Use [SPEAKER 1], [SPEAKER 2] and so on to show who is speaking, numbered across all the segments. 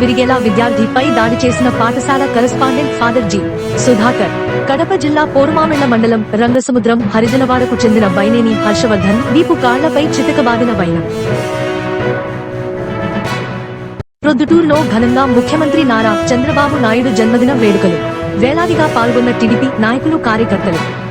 [SPEAKER 1] విరిగేలా విద్యార్థిపై దాడి చేసిన పాఠశాల correspondent father G. Sudhakar. Kadapa జిల్లా పోరుమామిళ్ళ మండలం రంగసముద్రం హరిజనవాడకు చెందిన బైనేని హర్షవర్ధన్ వీపు కాళ్ళపై చితకబాదిన బైన. ప్రొద్దుటూరులో ఘనంగా ముఖ్యమంత్రి నారా చంద్రబాబు నాయుడు జన్మదిన వేడుకలు. వేలాదిగా పాల్గొన్న టీడీపీ నాయకులు కార్యకర్తలు.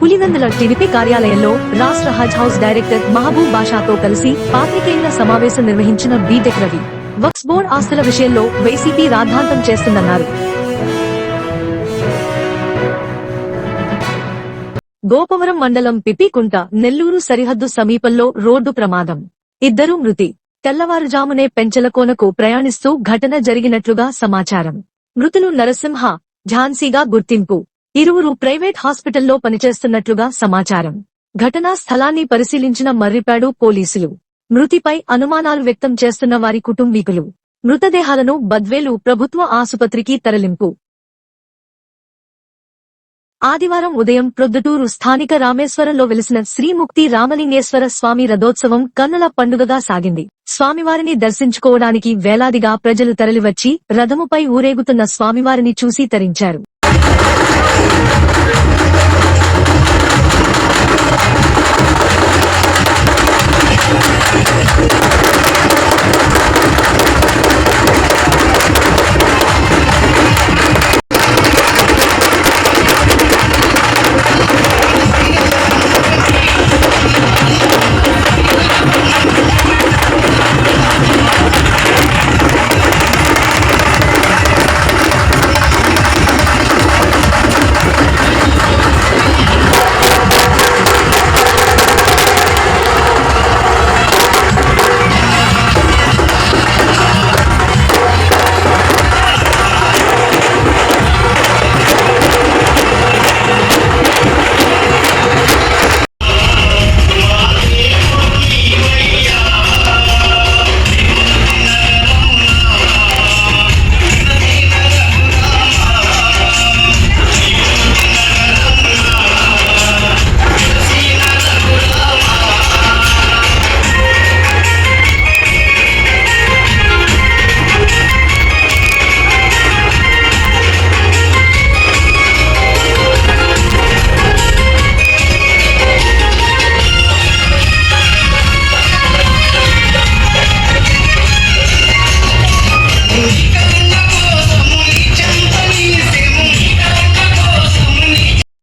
[SPEAKER 1] పులివెందుల టీడీపీ కార్యాలయంలో రాష్ట్ర హజ్ హౌస్ డైరెక్టర్ మహబూబ్ బాషాతో కలిసి పాత్రికేయుల సమావేశం నిర్వహించిన బీటెక్ రవి వక్స్ బోర్డ్ ఆస్తుల విషయంలో వైసీపీ రాద్ధాంతం చేస్తుందన్నారు. గోపవరం మండలం పిపికుంట నెల్లూరు సరిహద్దు సమీపంలో రోడ్డు ప్రమాదం. ఇద్దరు మృతి. తెల్లవారుజామునే పెంచలకోనకు ప్రయాణిస్తూ ఘటన జరిగినట్లుగా సమాచారం. మృతులు నరసింహ ఝాన్సీగా గుర్తింపు. ఇరువురు ప్రైవేట్ హాస్పిటల్లో పనిచేస్తున్నట్లుగా సమాచారం. ఘటనా స్థలాన్ని పరిశీలించిన మర్రిపాడు పోలీసులు. మృతిపై అనుమానాలు వ్యక్తం చేస్తున్న వారి కుటుంబీకులు. మృతదేహాలను బద్వేలు ప్రభుత్వ ఆసుపత్రికి తరలింపు. ఆదివారం ఉదయం ప్రొద్దుటూరు స్థానిక రామేశ్వరంలో వెలిసిన శ్రీముక్తి రామలింగేశ్వర స్వామి రథోత్సవం కన్నుల పండుగగా సాగింది. స్వామివారిని దర్శించుకోవడానికి వేలాదిగా ప్రజలు తరలివచ్చి రథముపై ఊరేగుతున్న స్వామివారిని చూసి తరించారు. Thank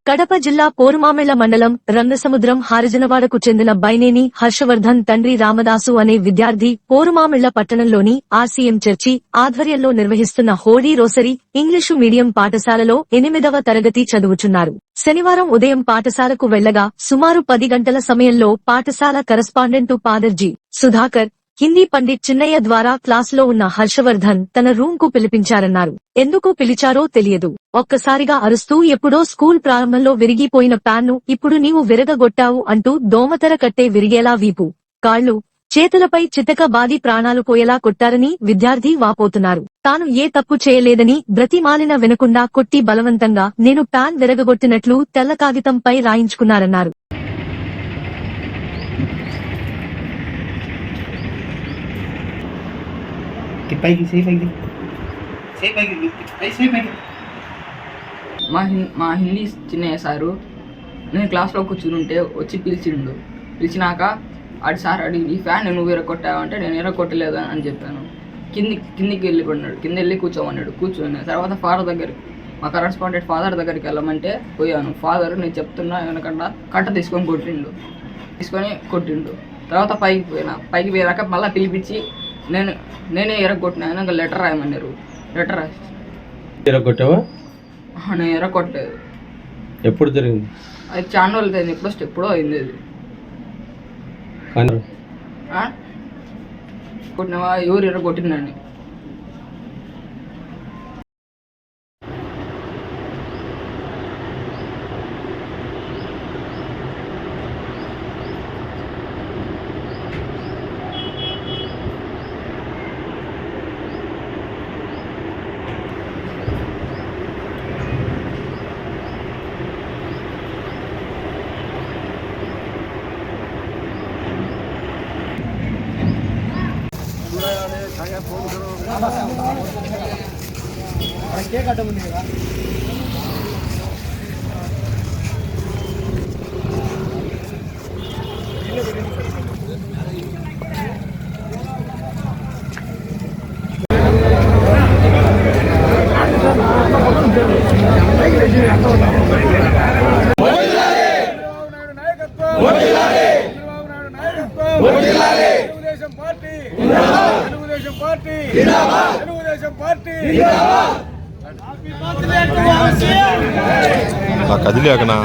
[SPEAKER 1] కడప జిల్లా పోరుమామిళ్ళ మండలం రంగసముద్రం హారిజనవాడకు చెందిన బైనేని హర్షవర్ధన్ తండ్రి రామదాసు అనే విద్యార్థి పోరుమామిళ్ళ పట్టణంలోని ఆర్సీఎం చర్చి ఆధ్వర్యంలో నిర్వహిస్తున్న హోడీ రోసరీ ఇంగ్లీషు మీడియం పాఠశాలలో ఎనిమిదవ తరగతి చదువుచున్నారు. శనివారం ఉదయం పాఠశాలకు వెళ్ళగా సుమారు పది గంటల సమయంలో పాఠశాల కరస్పాండెంటు పాదర్జీ సుధాకర్ హిందీ పండిట్ చిన్నయ్య ద్వారా క్లాసులో ఉన్న హర్షవర్ధన్ తన రూమ్కు పిలిపించారన్నారు. ఎందుకు పిలిచారో తెలియదు. ఒక్కసారిగా అరుస్తూ ఎప్పుడో స్కూల్ ప్రారంభంలో విరిగిపోయిన ప్యాన్ను ఇప్పుడు నీవు విరగగొట్టావు అంటూ దోమతెర కట్టే విరిగేలా వీపు. కాళ్ళు చేతులపై చితక బాది ప్రాణాలు పోయేలా కొట్టారని విద్యార్థి వాపోతున్నారు. తాను ఏ తప్పు చేయలేదని బ్రతిమాలిన వినకుండా కొట్టి బలవంతంగా నేను ప్యాన్ విరగగొట్టినట్లు తెల్ల కాగితంపై రాయించుకున్నారన్నారు.
[SPEAKER 2] పైకి సేఫ్ అయింది సేఫ్ అయింది సేఫ్ అయింది
[SPEAKER 3] మా హిం మా హిందీ చిన్నయ్య సారు నేను క్లాస్లో కూర్చుని ఉంటే వచ్చి పిలిచిండు. పిలిచినాక ఆడి సార్ అడిగి ఈ ఫ్యాన్ నువ్వు ఎరగొట్టావు అంటే నేను ఎరగొట్టలేదు అని చెప్పాను. కింది కిందికి వెళ్ళి కింద వెళ్ళి కూర్చోమన్నాడు. కూర్చొని తర్వాత ఫాదర్ దగ్గర మా కరెస్పాండెంట్ ఫాదర్ దగ్గరికి వెళ్ళమంటే పోయాను. ఫాదర్ నేను చెప్తున్నా వెనకుండా కట్ట తీసుకొని కొట్టిండు. తీసుకొని కొట్టిండు. తర్వాత పైకి పోయినా. పైకి పోయాక మళ్ళీ పిలిపించి నేను నేనే ఎరగొట్టినా? ఇంకా లెటర్ రాయమన్నారు. లెటర్ రాసి
[SPEAKER 4] కొట్టావా
[SPEAKER 3] నేను ఎరగొట్టలేదు
[SPEAKER 4] ఎప్పుడు జరిగింది?
[SPEAKER 3] అది చాలా రోజులు అయింది ఎప్పుడో ఎప్పుడో అయింది అది? కొట్టినవా? ఎవరు ఎర్ర కొట్టిందండి?
[SPEAKER 5] ఆ కదిలేకనా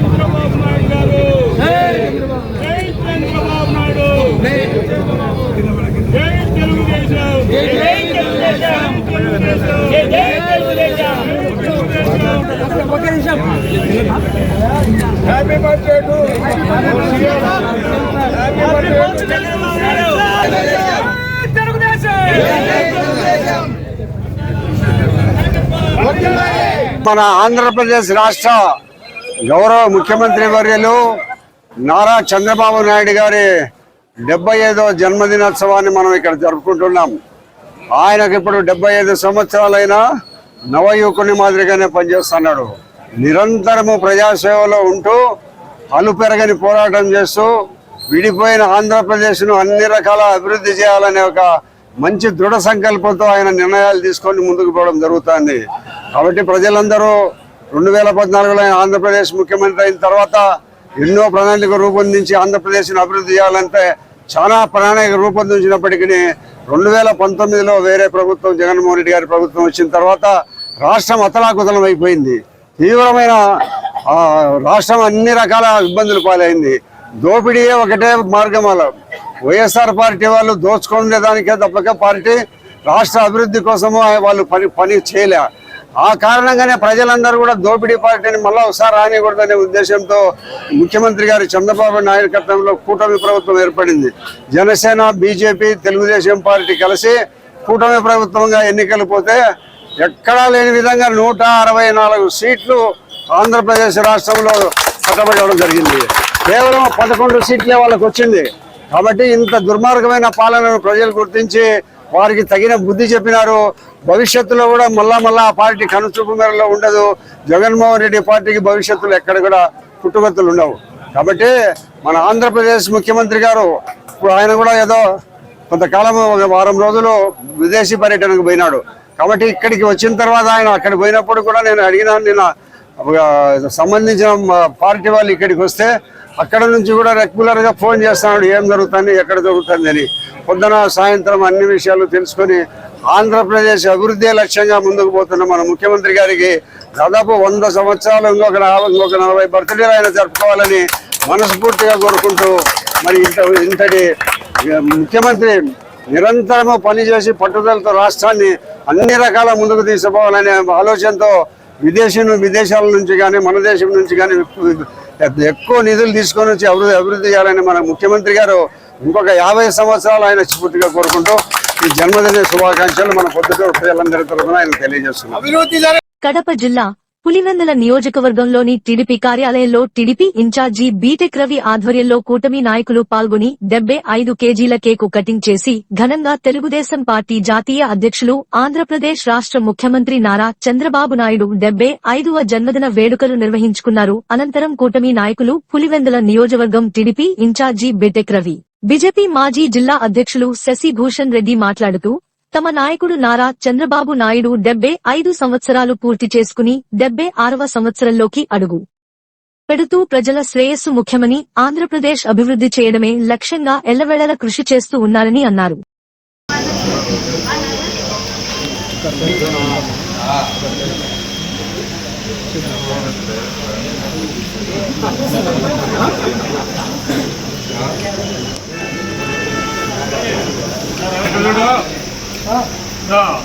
[SPEAKER 6] చంద్రబాబు నాయుడు గారు జై చంద్రబాబు నాయుడు జై తెలుగుదేశం జై తెలుగుదేశం జై Telugu Desam happy birthday to happy birthday
[SPEAKER 7] మన ఆంధ్రప్రదేశ్ రాష్ట్ర గౌరవ ముఖ్యమంత్రి వర్యులు నారా చంద్రబాబు నాయుడు గారి డెబ్బై ఐదో జన్మదినోత్సవాన్ని మనం ఇక్కడ జరుపుకుంటున్నాం. ఆయనకు ఇప్పుడు డెబ్బై ఐదు సంవత్సరాలైనా నవయువకుని మాదిరిగానే పనిచేస్తున్నాడు. నిరంతరము ప్రజాసేవలో ఉంటూ అలుపెరగని పోరాటం చేస్తూ విడిపోయిన ఆంధ్రప్రదేశ్ను అన్ని రకాల అభివృద్ధి చేయాలనే ఒక మంచి దృఢ సంకల్పంతో ఆయన నిర్ణయాలు తీసుకొని ముందుకు పోవడం జరుగుతుంది. కాబట్టి ప్రజలందరూ రెండు వేల పద్నాలుగులో ఆయన ఆంధ్రప్రదేశ్ ముఖ్యమంత్రి అయిన తర్వాత ఎన్నో ప్రణాళిక రూపొందించి ఆంధ్రప్రదేశ్ను అభివృద్ధి చేయాలంటే చాలా ప్రణాళిక రూపొందించినప్పటికీ రెండు వేల పంతొమ్మిదిలో వేరే ప్రభుత్వం జగన్మోహన్ రెడ్డి గారి ప్రభుత్వం వచ్చిన తర్వాత రాష్ట్రం అతలాకుతలం అయిపోయింది. తీవ్రమైన రాష్ట్రం అన్ని రకాల ఇబ్బందులు పాలైంది. దోపిడీయే ఒకటే మార్గం వైఎస్ఆర్ పార్టీ వాళ్ళు దోచుకునే దానికే తప్పక పార్టీ రాష్ట్ర అభివృద్ధి కోసము వాళ్ళు పని పని చేయలే. ఆ కారణంగానే ప్రజలందరూ కూడా దోపిడీ పార్టీని మళ్ళీ ఒకసారి రానికూడదనే ఉద్దేశంతో ముఖ్యమంత్రి గారి చంద్రబాబు నాయకత్వంలో కూటమి ప్రభుత్వం ఏర్పడింది. జనసేన బీజేపీ తెలుగుదేశం పార్టీ కలిసి కూటమి ప్రభుత్వంగా ఎన్నికలు పోతే ఎక్కడా లేని విధంగా నూట అరవై నాలుగు సీట్లు ఆంధ్రప్రదేశ్ రాష్ట్రంలో పట్టబడడం జరిగింది. కేవలం పదకొండు సీట్లే వాళ్ళకు వచ్చింది కాబట్టి ఇంత దుర్మార్గమైన పాలనను ప్రజలు గుర్తించి వారికి తగిన బుద్ధి చెప్పినారు. భవిష్యత్తులో కూడా మళ్ళా మళ్ళా ఆ పార్టీ కనుచూపు మేరలో ఉండదు. జగన్మోహన్ రెడ్డి పార్టీకి భవిష్యత్తులో ఎక్కడ కూడా పుట్టుగతులు ఉండవు. కాబట్టి మన ఆంధ్రప్రదేశ్ ముఖ్యమంత్రి గారు ఇప్పుడు ఆయన కూడా ఏదో కొంతకాలం ఒక వారం రోజులు విదేశీ పర్యటనకు పోయినాడు. కాబట్టి ఇక్కడికి వచ్చిన తర్వాత ఆయన అక్కడికి పోయినప్పుడు కూడా నేను అడిగినాను నిన్న సంబంధించిన పార్టీ వాళ్ళు ఇక్కడికి వస్తే అక్కడ నుంచి కూడా రెగ్యులర్గా ఫోన్ చేస్తున్నాడు ఏం జరుగుతుంది ఎక్కడ జరుగుతుంది అని. పొద్దున సాయంత్రం అన్ని విషయాలు తెలుసుకొని ఆంధ్రప్రదేశ్ అభివృద్ధి లక్ష్యంగా ముందుకు పోతున్న మన ముఖ్యమంత్రి గారికి దాదాపు వంద సంవత్సరాలు ఇంకొక ఇంకొక నలభై బర్త్డేలు ఆయన జరుపుకోవాలని మనస్ఫూర్తిగా కోరుకుంటూ మరి ఇంత ఇంతటి ముఖ్యమంత్రి నిరంతరము పనిచేసి పట్టుదలతో రాష్ట్రాన్ని అన్ని రకాల ముందుకు తీసుకుపోవాలనే ఆలోచనతో విదేశీ విదేశాల నుంచి కానీ మన దేశం నుంచి కానీ ఎక్కువ నిధులు తీసుకొని వచ్చి అభివృద్ధి అభివృద్ధి చేయాలని మన ముఖ్యమంత్రి గారు ఇంకొక యాభై సంవత్సరాలు ఆయన స్ఫూర్తిగా కోరుకుంటూ ఈ జన్మదిన శుభాకాంక్షలు మన పొద్దుటూరు ప్రజలందరి తరఫున ఆయన తెలియజేస్తున్నాం
[SPEAKER 1] కడప జిల్లా పులివెందుల నియోజకవర్గంలోని టీడీపీ కార్యాలయంలో టీడీపీ ఇన్ఛార్జి బీటెక్ రవి ఆధ్వర్యంలో కూటమి నాయకులు పాల్గొని డెబ్బై ఐదు కేజీల కేకు కటింగ్ చేసి ఘనంగా తెలుగుదేశం పార్టీ జాతీయ అధ్యక్షులు ఆంధ్రప్రదేశ్ రాష్ట్ర ముఖ్యమంత్రి నారా చంద్రబాబు నాయుడు డెబ్బై ఐదవ జన్మదిన వేడుకలు నిర్వహించుకున్నారు. అనంతరం కూటమి నాయకులు పులివెందుల నియోజకవర్గం TDP incharge BTech Ravi BJP మాజీ జిల్లా అధ్యక్షులు శశిభూషణ్ రెడ్డి మాట్లాడుతూ తమ నాయకుడు నారా చంద్రబాబు నాయుడు డెబ్బే ఐదు సంవత్సరాలు పూర్తి చేసుకుని డెబ్బే ఆరవ సంవత్సరంలోకి అడుగు పెడుతూ ప్రజల శ్రేయస్సు ముఖ్యమని ఆంధ్రప్రదేశ్ అభివృద్ధి చేయడమే లక్ష్యంగా ఎల్లవేళల కృషి చేస్తూ ఉన్నారని అన్నారు.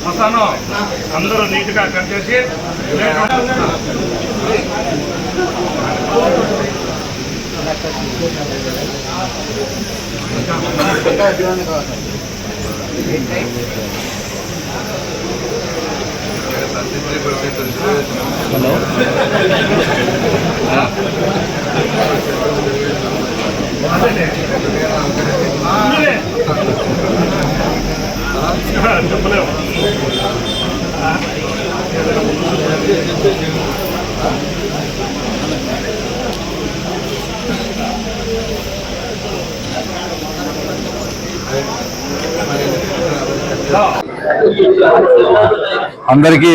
[SPEAKER 6] మసాను అందరూ నీట్గా కట్ చేసి చెప్పలేము
[SPEAKER 5] అందరికీ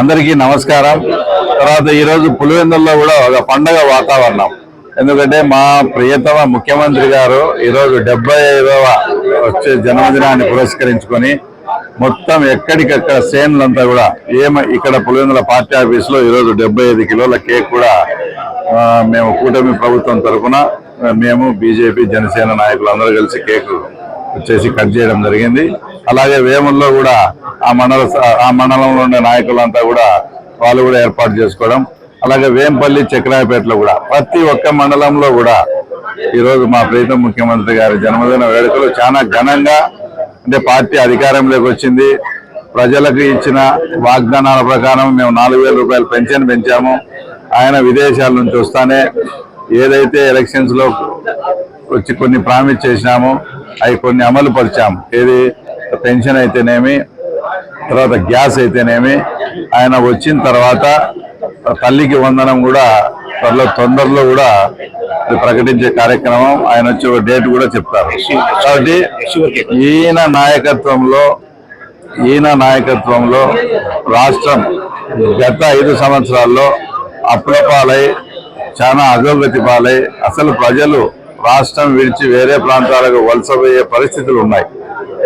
[SPEAKER 5] అందరికీ నమస్కారం తర్వాత ఈరోజు పులివెందుల్లో కూడా ఒక పండగ వాతావరణం. ఎందుకంటే మా ప్రియతమ ముఖ్యమంత్రి గారు ఈరోజు డెబ్బై ఐదవ వచ్చే జన్మదినాన్ని పురస్కరించుకొని మొత్తం ఎక్కడికక్కడ శ్రేణులంతా కూడా ఏమ ఇక్కడ పులివెందుల పార్టీ ఆఫీస్లో ఈరోజు డెబ్బై ఐదు కిలోల కేక్ కూడా మేము కూటమి ప్రభుత్వం తరఫున మేము బీజేపీ జనసేన నాయకులు అందరూ కలిసి కేక్ వచ్చేసి కట్ చేయడం జరిగింది. అలాగే వేముల్లో కూడా ఆ మండల ఆ మండలంలో ఉండే నాయకులంతా కూడా వాళ్ళు కూడా ఏర్పాటు చేసుకోవడం. అలాగే వేంపల్లి చక్రాయపేటలో కూడా ప్రతి ఒక్క మండలంలో కూడా ఈరోజు మా ప్రీతం ముఖ్యమంత్రి గారి జన్మదిన వేడుకలు చాలా ఘనంగా అంటే పార్టీ అధికారంలోకి వచ్చింది. ప్రజలకు ఇచ్చిన వాగ్దానాల ప్రకారం మేము నాలుగు వేల రూపాయలు పెన్షన్ పెంచాము. ఆయన విదేశాల నుంచి వస్తానే ఏదైతే ఎలక్షన్స్లో వచ్చి కొన్ని ప్రామిస్ చేసినామో అవి కొన్ని అమలు పరిచాము ఏది పెన్షన్ అయితేనేమి తర్వాత గ్యాస్ అయితేనేమి ఆయన వచ్చిన తర్వాత తల్లికి వందనం కూడా త్వరలో తొందరలో కూడా ప్రకటించే కార్యక్రమం. ఆయన వచ్చి ఒక డేట్ కూడా చెప్తారు. కాబట్టి ఈయన నాయకత్వంలో ఈయన నాయకత్వంలో రాష్ట్రం గత ఐదు సంవత్సరాల్లో అప్రపాలై చాలా అధోగతి పాలై అసలు ప్రజలు రాష్ట్రం విడిచి వేరే ప్రాంతాలకు వలసపోయే పరిస్థితులు ఉన్నాయి.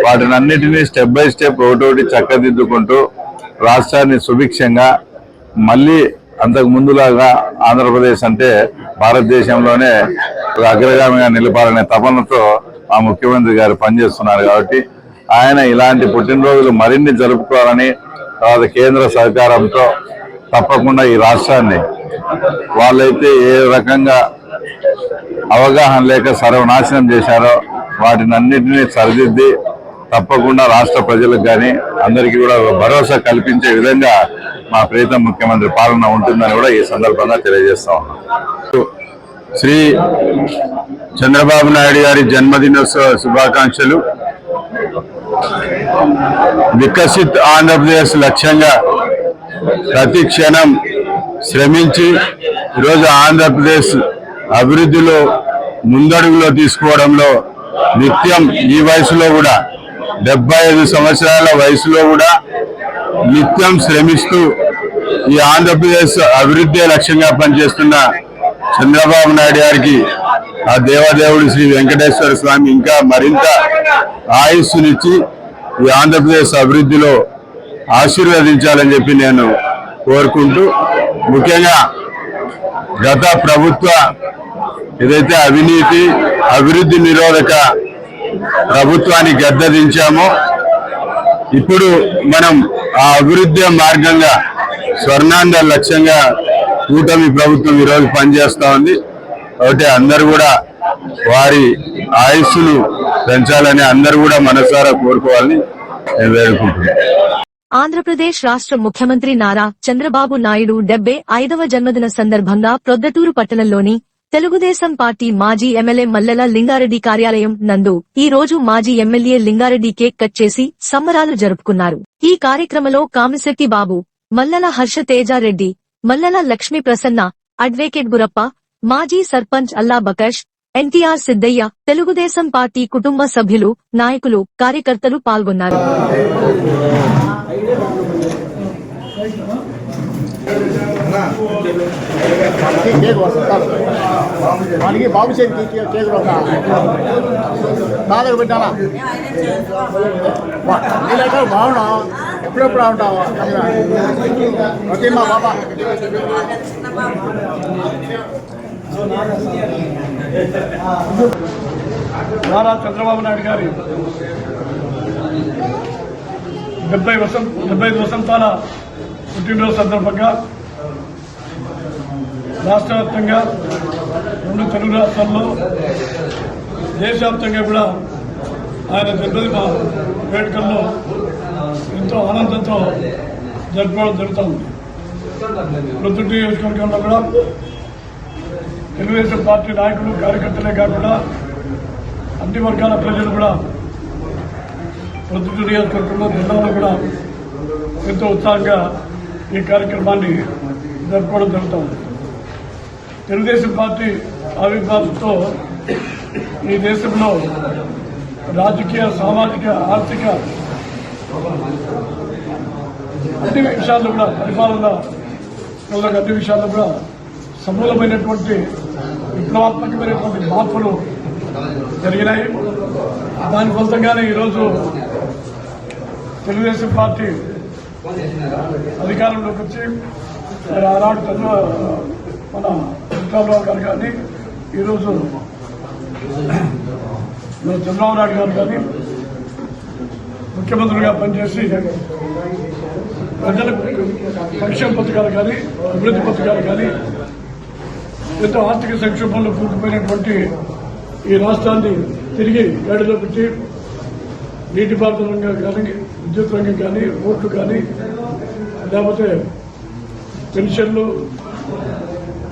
[SPEAKER 5] వాటిని అన్నిటినీ స్టెప్ బై స్టెప్ ఒకటోటి చక్కదిద్దుకుంటూ రాష్ట్రాన్ని సుభిక్షంగా మళ్ళీ అంతకు ముందులాగా ఆంధ్రప్రదేశ్ అంటే భారతదేశంలోనే అగ్రగామిగా నిలపాలనే తపనతో మా ముఖ్యమంత్రి గారు పనిచేస్తున్నారు కాబట్టి ఆయన ఇలాంటి పుట్టినరోజులు మరిన్ని జరుపుకోవాలని తర్వాత కేంద్ర సహకారంతో తప్పకుండా ఈ రాష్ట్రాన్ని వాళ్ళైతే ఏ రకంగా అవగాహన లేక సర్వనాశనం చేశారో వాటినన్నింటినీ సరిదిద్ది తప్పకుండా రాష్ట్ర ప్రజలకు కానీ అందరికీ కూడా భరోసా కల్పించే విధంగా మా ప్రీతం ముఖ్యమంత్రి పాలన ఉంటుందని కూడా ఈ సందర్భంగా తెలియజేస్తా శ్రీ చంద్రబాబు నాయుడు గారి జన్మదినోత్సవ శుభాకాంక్షలు. వికసిత్ ఆంధ్రప్రదేశ్ లక్ష్యంగా ప్రతి క్షణం శ్రమించి ఈరోజు ఆంధ్రప్రదేశ్ అభివృద్ధిలో ముందడుగులో తీసుకోవడంలో నిత్యం ఈ వయసులో కూడా డెబ్బై ఐదు సంవత్సరాల వయసులో కూడా నిత్యం శ్రమిస్తూ ఈ ఆంధ్రప్రదేశ్ అభివృద్ధి లక్ష్యంగా పనిచేస్తున్న చంద్రబాబు నాయుడు గారికి ఆ దేవదేవుడు శ్రీ వెంకటేశ్వర స్వామి ఇంకా మరింత ఆయుస్సునిచ్చి ఈ ఆంధ్రప్రదేశ్ అభివృద్ధిలో ఆశీర్వదించాలని చెప్పి నేను కోరుకుంటూ ముఖ్యంగా గత ప్రభుత్వ ఏదైతే అవినీతి అభివృద్ధి నిరోధక ప్రభుత్వాన్ని గద్దదించామో ఇప్పుడు మనం ఆ అభివృద్ధి మార్గంగా స్వర్ణాంధ్ర లక్ష్యంగా కూటమి ప్రభుత్వం ఈరోజు పనిచేస్తూ ఉంది. కాబట్టి అందరూ కూడా వారి ఆయుస్సును పెంచాలని అందరూ కూడా మనసారా కోరుకోవాలని నేను వేడుకుంటున్నాను.
[SPEAKER 1] ఆంధ్రప్రదేశ్ రాష్ట్ర ముఖ్యమంత్రి నారా చంద్రబాబు నాయుడు డెబ్బై ఐదవ జన్మదిన సందర్భంగా ప్రొద్దటూరు పట్టణంలోని తెలుగుదేశం పార్టీ మాజీ ఎమ్మెల్యే మల్లెల లింగారెడ్డి కార్యాలయం నందు ఈ రోజు మాజీ ఎమ్మెల్యే లింగారెడ్డి కేక్ కట్ చేసి సంబరాలు జరుపుకున్నారు. ఈ కార్యక్రమంలో కామిశెట్టి బాబు మల్లెల హర్ష తేజారెడ్డి మల్లెల లక్ష్మీ ప్రసన్న అడ్వకేట్ గురప్ప మాజీ సర్పంచ్ అల్లా బకష్ ఎన్టీఆర్ సిద్దయ్య తెలుగుదేశం పార్టీ కుటుంబ సభ్యులు నాయకులు కార్యకర్తలు పాల్గొన్నారు.
[SPEAKER 8] వాడికి బాబు చేతి కేకులు ఒక బాధకు పెట్టాలా? నీళ్ళైతే బాగున్నావు ఎప్పుడెప్పుడు ఉంటావు? ఓకే మా బాబా
[SPEAKER 6] నారా చంద్రబాబు నాయుడు గారి డెబ్బై వసంత డెబ్బై ఐదు వసంతాల పుట్టినరోజు సందర్భంగా రాష్ట్ర వ్యాప్తంగా రెండు తెలుగు రాష్ట్రాల్లో దేశవ్యాప్తంగా కూడా ఆయన జన్మదిన వేడుకల్లో ఎంతో ఆనందంతో జరుపుకోవడం జరుగుతుంది. ప్రొద్దుటి నియోజకవర్గంలో కూడా తెలుగుదేశం పార్టీ నాయకులు కార్యకర్తలే కాకుండా అన్ని వర్గాల ప్రజలు కూడా ప్రొద్దుటి నియోజకవర్గంలో జిల్లాలో కూడా ఎంతో ఉత్సాహంగా ఈ కార్యక్రమాన్ని జరుపుకోవడం జరుగుతుంది. తెలుగుదేశం పార్టీ ఆవిర్భావంతో ఈ దేశంలో రాజకీయ సామాజిక ఆర్థిక అన్ని విషయాల్లో కూడా పరిపాలన అన్ని విషయాల్లో కూడా సమూలమైనటువంటి విప్లవాత్మకమైనటువంటి మార్పులు జరిగినాయి. దాని ఫలితంగానే ఈరోజు తెలుగుదేశం పార్టీ అధికారంలోకి వచ్చి ఆనాడు మన చంద్రబాబు గారు కానీ ఈరోజు మన చంద్రబాబు నాయుడు గారు కానీ ముఖ్యమంత్రిగా పనిచేసి ప్రజలకు సంక్షేమ పథకాలు కానీ అభివృద్ధి పథకాలు కానీ ఎంతో ఆర్థిక సంక్షోభంలో కూరుకుపోయినటువంటి ఈ రాష్ట్రాన్ని తిరిగి గాడిలో పెట్టి నీటిపారుదల రంగం కానీ విద్యుత్ రంగం కానీ రోడ్లు కానీ లేకపోతే పెన్షన్లు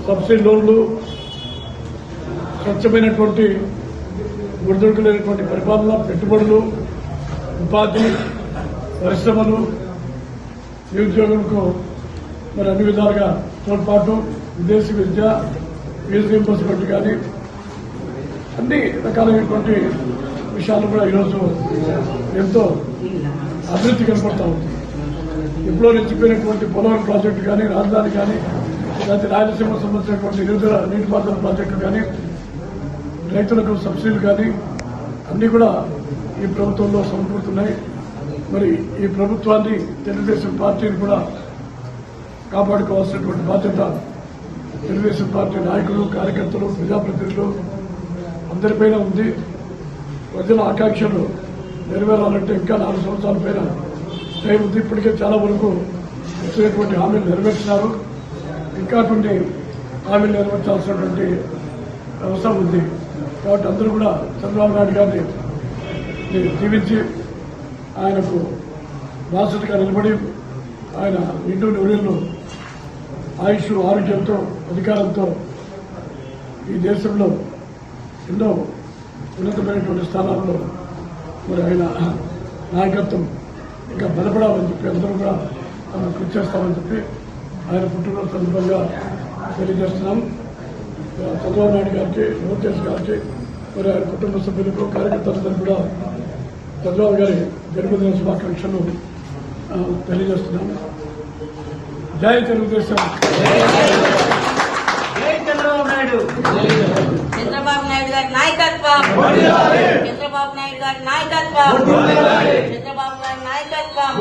[SPEAKER 6] సబ్సిడీ లోన్లు స్వచ్ఛమైనటువంటి ఒడిదొడుకులైనటువంటి పరిపాలన పెట్టుబడులు ఉపాధి పరిశ్రమలు నిరుద్యోగులకు మరి అన్ని విధాలుగా తోడ్పాటు విదేశీ విద్య ఫీజు రీంబర్స్మెంట్ కానీ అన్ని రకాలైనటువంటి విషయాలు కూడా ఈరోజు ఎంతో అభివృద్ధి కనపడతా ఉంది. ఎప్పుడో నిలిచిపోయినటువంటి పోలవరం ప్రాజెక్టు కానీ రాజధాని కానీ లేకపోతే రాయలసీమ సంబంధించినటువంటి నిరుద్ర నీటిపారుదల ప్రాజెక్టు కానీ రైతులకు సబ్సిడీలు కానీ అన్నీ కూడా ఈ ప్రభుత్వంలో సమకూరుతున్నాయి. మరి ఈ ప్రభుత్వాన్ని తెలుగుదేశం పార్టీని కూడా కాపాడుకోవాల్సినటువంటి బాధ్యత తెలుగుదేశం పార్టీ నాయకులు కార్యకర్తలు ప్రజాప్రతినిధులు అందరిపైన ఉంది. ప్రజల ఆకాంక్షలు నెరవేరాలంటే ఇంకా నాలుగు సంవత్సరాల పైన టైం ఉంది. ఇప్పటికే చాలా వరకు వచ్చినటువంటి హామీలు నెరవేర్చినారు. ఇంకా కొన్ని హామీలు నెరవేర్చాల్సినటువంటి అవసరం ఉంది. కాబట్టి అందరూ కూడా చంద్రబాబు నాయుడు గారిని జీవించి ఆయనకు బాధ్యతగా నిలబడి ఆయన నిండు నూనెలను ఆయుష్ ఆరోగ్యంతో అధికారంతో ఈ దేశంలో ఎన్నో ఉన్నతమైనటువంటి స్థానాల్లో మరి ఆయన నాయకత్వం ఇంకా బలపడాలని చెప్పి అందరూ కూడా మనం కృషి చేస్తామని చెప్పి ఆయన పుట్టినరోజు సందర్భంగా తెలియజేస్తున్నాం. చంద్రబాబు నాయుడు గారికి లోకేష్ గారికి మరి ఆయన కుటుంబ సభ్యులకు కార్యకర్తలందరూ కూడా చంద్రబాబు గారి జన్మదిన శుభాకాంక్షలు తెలియజేస్తున్నాం. జై తెలుగుదేశం.
[SPEAKER 9] చంద్రబాబు నాయుడు. గారి నాయకత్వం. చంద్రబాబు నాయుడు గారి నాయకత్వం. చంద్రబాబు గారి నాయకత్వం.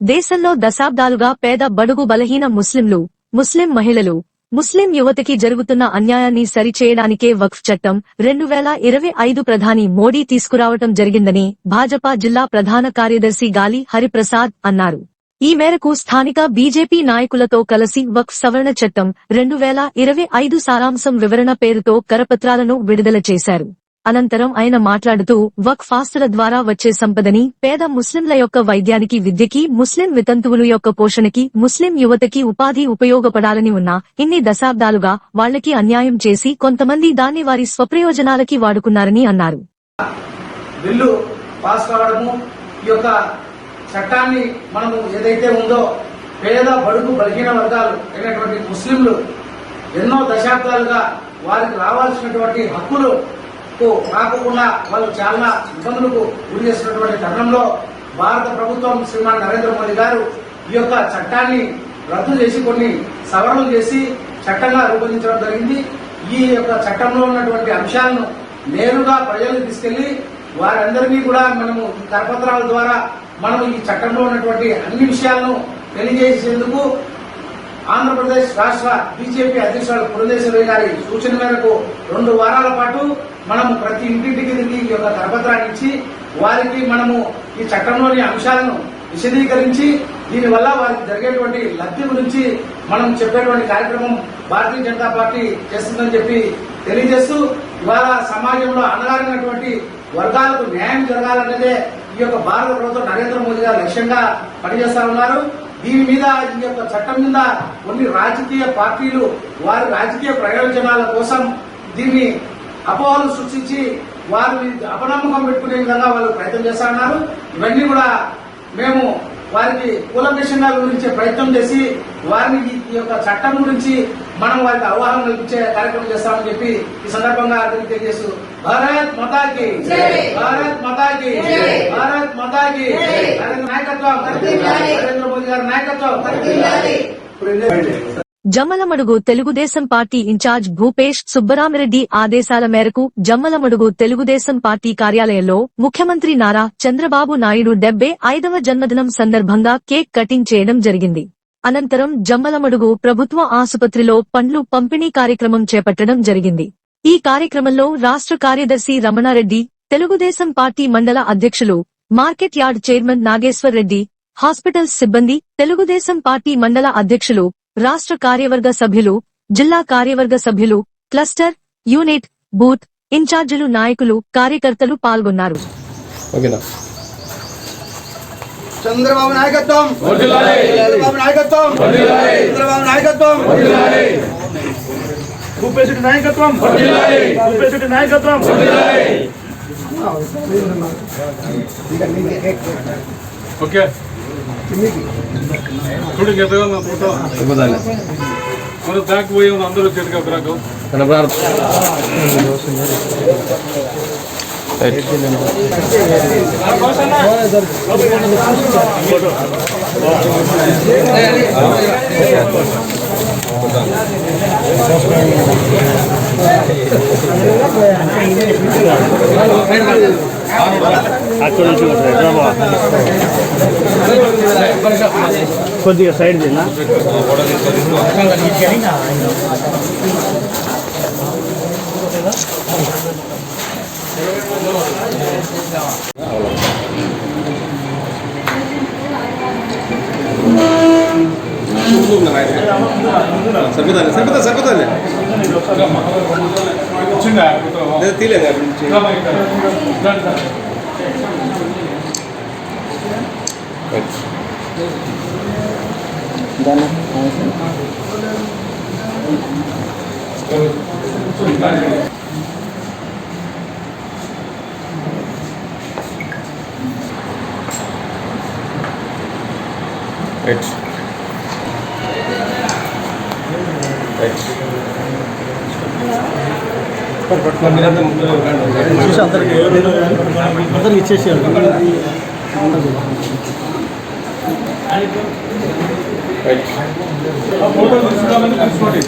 [SPEAKER 1] దేశంలో దశాబ్దాలుగా పేద బడుగు బలహీన ముస్లింలు ముస్లిం మహిళలు ముస్లిం యువతకి జరుగుతున్న అన్యాయాన్ని సరిచేయడానికే వక్ఫ్ చట్టం రెండు వేల ఇరవై ఐదు ప్రధాని మోడీ తీసుకురావటం జరిగిందని భాజపా జిల్లా ప్రధాన కార్యదర్శి గాలి హరిప్రసాద్ అన్నారు. ఈ మేరకు స్థానిక బీజేపీ నాయకులతో కలిసి వక్ఫ్ సవరణ చట్టం రెండు వేల ఇరవై ఐదు సారాంశం వివరణ పేరుతో కరపత్రాలను విడుదల చేశారు. అనంతరం ఆయన మాట్లాడుతూ వక్ ఫాస్తుల ద్వారా వచ్చే సంపదని పేద ముస్లింల యొక్క వైద్యానికి విద్యకి ముస్లిం వితంతువులు యొక్క పోషణకి ముస్లిం యువతకి ఉపాధి ఉపయోగపడాలని ఉన్నా ఇన్ని దశాబ్దాలుగా వాళ్ళకి అన్యాయం చేసి కొంతమంది దాన్ని వారి స్వప్రయోజనాలకి వాడుకున్నారని అన్నారు.
[SPEAKER 2] బిల్లు పాస్ కావడము ఈ యొక్క చట్టాన్ని మనము ఏదైతే ఉందో పేద బడుగు బలహీన వర్గాలు అయినటువంటి ముస్లింలు ఎన్నో దశాబ్దాలుగా వారికి రావాల్సినటువంటి హక్కులు రాకుండా వాళ్ళు చాలా ఇబ్బందులకు గురి చేసినటువంటి తరుణంలో భారత ప్రభుత్వం శ్రీమాన్ నరేంద్ర మోదీ గారు ఈ యొక్క చట్టాన్ని రద్దు చేసి కొన్ని సవరణలు చేసి చట్టంగా రూపొందించడం జరిగింది. ఈ యొక్క చట్టంలో ఉన్నటువంటి అంశాలను నేరుగా ప్రజలకు తీసుకెళ్ళి వారందరినీ కూడా మనము కరపత్రాల ద్వారా మనం ఈ చట్టంలో ఉన్నటువంటి అన్ని విషయాలను తెలియజేసేందుకు ఆంధ్రప్రదేశ్ రాష్ట్ర బీజేపీ అధ్యక్షుడు పురంధేశ్వరి గారి సూచన మేరకు రెండు వారాల పాటు మనము ప్రతి ఇంటింటికి తిరిగి ఈ యొక్క కరపత్రాన్ని ఇచ్చి వారికి మనము ఈ చట్టంలోని అంశాలను విశదీకరించి దీనివల్ల వారికి జరిగేటువంటి లబ్ధి గురించి మనం చెప్పేటువంటి కార్యక్రమం భారతీయ జనతా పార్టీ చేస్తుందని చెప్పి తెలియజేస్తూ ఇవాళ సమాజంలో అణగారినటువంటి వర్గాలకు న్యాయం జరగాలన్నదే ఈ యొక్క భారత ప్రభుత్వం నరేంద్ర మోదీ గారు లక్ష్యంగా పనిచేస్తా ఉన్నారు. దీని మీద ఈ యొక్క చట్టం మీద కొన్ని రాజకీయ పార్టీలు వారి రాజకీయ ప్రయోజనాల కోసం దీన్ని అపోహలు సృష్టించి వారు అపనమ్మకం పెట్టుకునే విధంగా వాళ్ళు ప్రయత్నం చేస్తా ఉన్నారు. ఇవన్నీ కూడా మేము వారికి కూలంకషంగా వివరించే ప్రయత్నం చేసి వారిని ఈ- యొక్క చట్టం గురించి మనం వారికి అవగాహన కల్పించే కార్యక్రమం చేస్తామని చెప్పి ఈ సందర్భంగా తెలియజేస్తూ భారత్ మతాకి భారత్ మతాకి భారత్ మతాకి నాయకత్వం నరేంద్ర మోదీ గారి నాయకత్వం.
[SPEAKER 1] జమ్మలమడుగు తెలుగుదేశం పార్టీ ఇన్ఛార్జ్ భూపేష్ సుబ్బరామిరెడ్డి ఆదేశాల మేరకు జమ్మలమడుగు తెలుగుదేశం పార్టీ కార్యాలయంలో ముఖ్యమంత్రి నారా చంద్రబాబు నాయుడు డెబ్బై ఐదవ జన్మదినం సందర్భంగా కేక్ కటింగ్ చేయడం జరిగింది. అనంతరం జమ్మలమడుగు ప్రభుత్వ ఆసుపత్రిలో పండ్లు పంపిణీ కార్యక్రమం చేపట్టడం జరిగింది. ఈ కార్యక్రమంలో రాష్ట్ర కార్యదర్శి రమణారెడ్డి తెలుగుదేశం పార్టీ మండల అధ్యక్షులు market yard chairman Nageshwar Reddy hospitals సిబ్బంది తెలుగుదేశం పార్టీ మండల అధ్యక్షులు రాష్ట్ర కార్యవర్గ సభ్యులు జిల్లా కార్యవర్గ సభ్యులు క్లస్టర్ యూనిట్ బూత్ ఇన్ఛార్జీలు నాయకులు కార్యకర్తలు పాల్గొన్నారు
[SPEAKER 4] ఓకేనా
[SPEAKER 8] చంద్రబాబు నాయకత్వం చంద్రబాబు నాయకత్వం చంద్రబాబు నాయకత్వం భూపేశుడి నాయకత్వం భూపేశుడి నాయకత్వం
[SPEAKER 6] ఓకే చూడు గెతగా నా ఫోటో మన బ్యాక్ పోయి ఉంది అందరూ చేతికి ఒక రకం
[SPEAKER 8] కొద్దిగా సైడ్ తిన్నా
[SPEAKER 4] సరిపోతాను సరిపోతా సరిపోతాను
[SPEAKER 6] వచ్చిందా
[SPEAKER 4] తీలేదు రైట్ రైట్
[SPEAKER 8] చూసి అందరికి అందరికి ఇచ్చేసాడు
[SPEAKER 4] రైట్
[SPEAKER 6] ఫోటో తీసుకుందామని తీసుకోండి.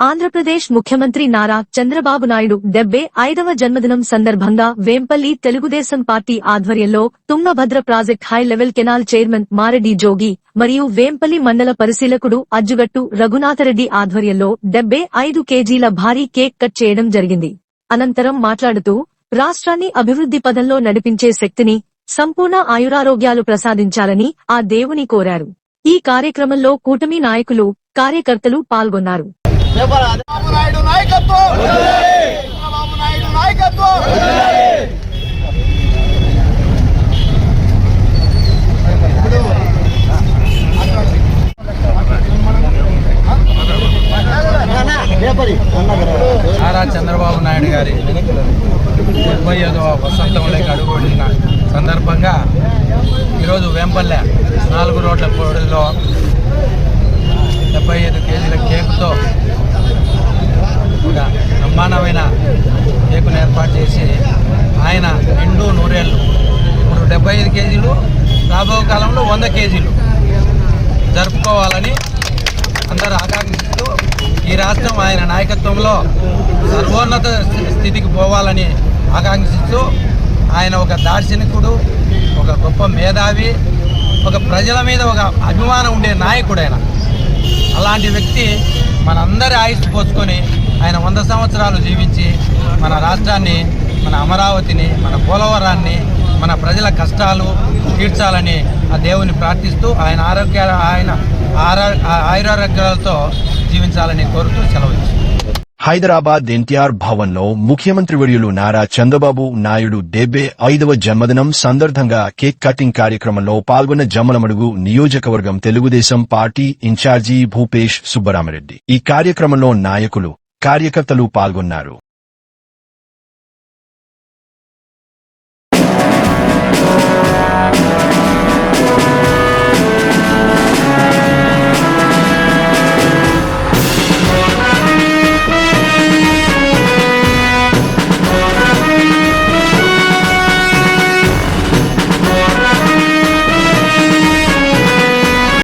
[SPEAKER 1] ఆంధ్రప్రదేశ్ ముఖ్యమంత్రి నారా చంద్రబాబు నాయుడు డెబ్బై ఐదవ జన్మదినం సందర్భంగా వేంపల్లి తెలుగుదేశం పార్టీ ఆధ్వర్యంలో Tungabhadra project high level canal chairman Mareddy Jogi మరియు వేంపల్లి మండల పరిశీలకుడు అజ్జుగట్టు రఘునాథరెడ్డి ఆధ్వర్యంలో డెబ్బై ఐదు కేజీల భారీ కేక్ కట్ చేయడం జరిగింది. అనంతరం మాట్లాడుతూ రాష్ట్రాన్ని అభివృద్ధి పదంలో నడిపించే శక్తిని సంపూర్ణ ఆయురారోగ్యాలు ప్రసాదించాలని ఆ దేవుని కోరారు. ఈ కార్యక్రమంలో కూటమి నాయకులు కార్యకర్తలు పాల్గొన్నారు.
[SPEAKER 8] చంద్రబాబు నాయకత్వం చంద్రబాబు నాయుడు నాయకత్వం
[SPEAKER 10] నారా చంద్రబాబు నాయుడు గారి డెబ్బై ఐదవ వసంతంలోకి అడుగుపెట్టిన సందర్భంగా ఈరోజు వేంపల్లె నాలుగు రోడ్ల పొడిలో డెబ్బై ఐదు కేజీల కేకుతో ఒక బ్రహ్మాండమైన కేకును ఏర్పాటు చేసి ఆయన రెండు నూరేళ్ళు. ఇప్పుడు డెబ్బై ఐదు కేజీలు రాబో కాలంలో వంద కేజీలు జరుపుకోవాలని అందరూ ఆకాంక్షిస్తూ ఈ రాష్ట్రం ఆయన నాయకత్వంలో సర్వోన్నత స్థితికి పోవాలని ఆకాంక్షిస్తూ ఆయన ఒక దార్శనికుడు ఒక గొప్ప మేధావి ఒక ప్రజల మీద ఒక అభిమానం ఉండే నాయకుడు ఆయన. అలాంటి వ్యక్తి మనందరి ఆయుష్ పోసుకొని ఆయన వంద సంవత్సరాలు జీవించి మన రాష్ట్రాన్ని మన అమరావతిని మన పోలవరాన్ని
[SPEAKER 2] మన ప్రజల కష్టాలు తీర్చాలని ఆ దేవుని ప్రార్థిస్తూ ఆయన ఆరోగ్య ఆయన ఆరో ఆయురారోగ్యాలతో జీవించాలని కోరుతూ సెలవు
[SPEAKER 11] హైదరాబాద్ ఎన్టీఆర్ భవన్లో ముఖ్యమంత్రి వర్యులు నారా చంద్రబాబు నాయుడు డెబ్బై ఐదవ జన్మదినం సందర్భంగా కేక్ కటింగ్ కార్యక్రమంలో పాల్గొన్న జమ్మలమడుగు నియోజకవర్గం తెలుగుదేశం పార్టీ ఇన్ఛార్జి భూపేష్ సుబ్బరామరెడ్డి. ఈ కార్యక్రమంలో నాయకులు కార్యకర్తలు పాల్గొన్నారు.